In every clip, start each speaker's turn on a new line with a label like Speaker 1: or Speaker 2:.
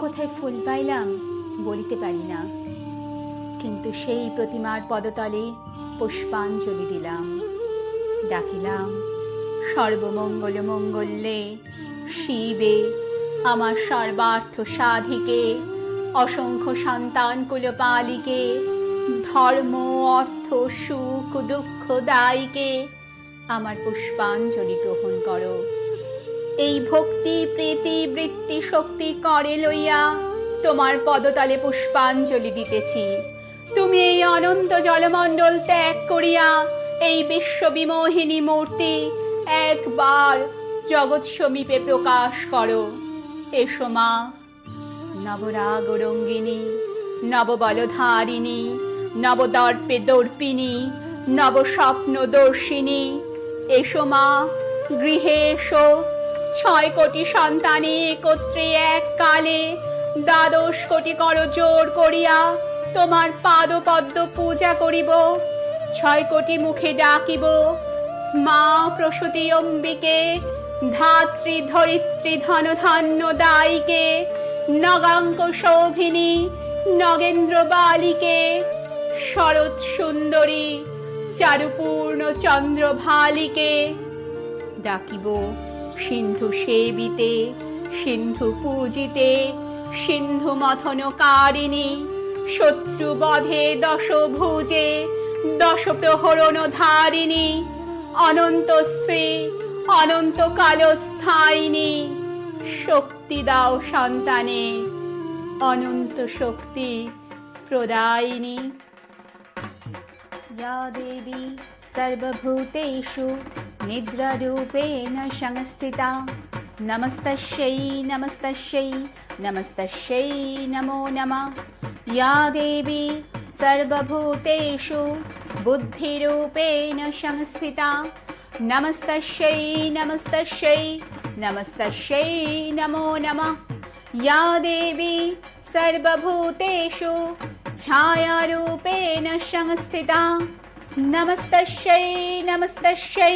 Speaker 1: কোথায় ফুল পাইলাম বলিতে পারি না। কিন্তু সেই প্রতিমার পদতলে পুষ্পাঞ্জলি দিলাম। ডাকিলাম, সর্বমঙ্গল মঙ্গলে শিবে, আমার সর্বার্থ সাধিকে, অসংখ্য সন্তান কুলপালিকে, ধর্ম, অর্থ, সুখ, দুঃখ, দায়ীকে, আমার পুষ্পাঞ্জলি গ্রহণ করো। এই ভক্তি, প্রীতি, বৃত্তি শক্তি করে লইয়া তোমার পদতলে পুষ্পাঞ্জলি দিতেছি। তুমি এই অনন্ত জলমণ্ডল ত্যাগ করিয়া এই বিশ্ববিমোহিনী মূর্তি একবার জগৎ সমীপে প্রকাশ করো। এসো মা, নবরাগ রঙ্গিনী, নববলধারিণী, নবদর্পে দর্পিনী নবস্বপ্ন দর্শিনী এসো মা, গৃহে এসো। ছয় কোটি সন্তানে একত্রে এক কালে। দ্বাদশ কোটি কর জোর করিয়া, তোমার পাদপদ্ম পূজা করিব। ছয় কোটি মুখে ডাকিব, মা প্রসূতি অম্বিকে, ধাত্রী ধরিত্রী ধন ধান্য দায়ীকে নগাঙ্ক শোভিনী, নগেন্দ্র বালিকে। শরৎ সুন্দরী, চারুপূর্ণ চন্দ্র ভালিকে ডাকিব সিন্ধু সেবিতে সিন্ধু পূজিতে সিন্ধু মথন কারিণী শত্রু বধে দশ ভুজে দশ প্রহরণ ধারিণী অনন্ত শ্রী অনন্ত কালস্থায়িনী শক্তি দাও সন্তানে অনন্ত শক্তি প্রদায়িনী या देवी सर्वभूतेषु निद्रारूपेण संस्थिता नमस्तस्यै नमस्तस्यै नमस्तस्यै नमो नमः या देवी सर्वभूतेषु बुद्धिरूपेण संस्थिता नमस्तस्यै नमस्तस्यै नमस्तस्यै नमो नमः या देवी सर्वभूतेषु छायारूपेण संस्थिता नमस्तस्यै नमस्तस्यै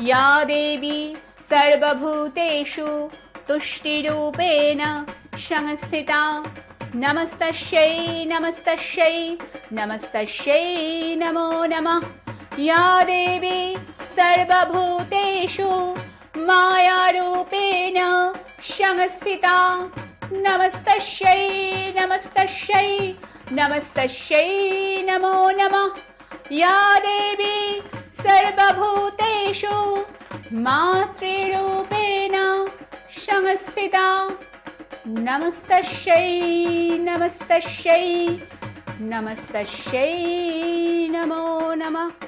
Speaker 1: या देवी सर्वभूतेषु तुष्टिरूपेण संस्थिता नमस्तस्यै नमस्तस्यै नमस्तस्यै नमो नमः। या देवी सर्वभूतेषु मायारूपेण संस्थिता नमस्तस्यै नमस्तस्यै नमस्तस्यै नमो नमः। या देवी सर्वभूतेषु मातृरूपेण संस्थिता नमस्तस्यै नमस्तस्यै नमस्तस्यै नमो नमः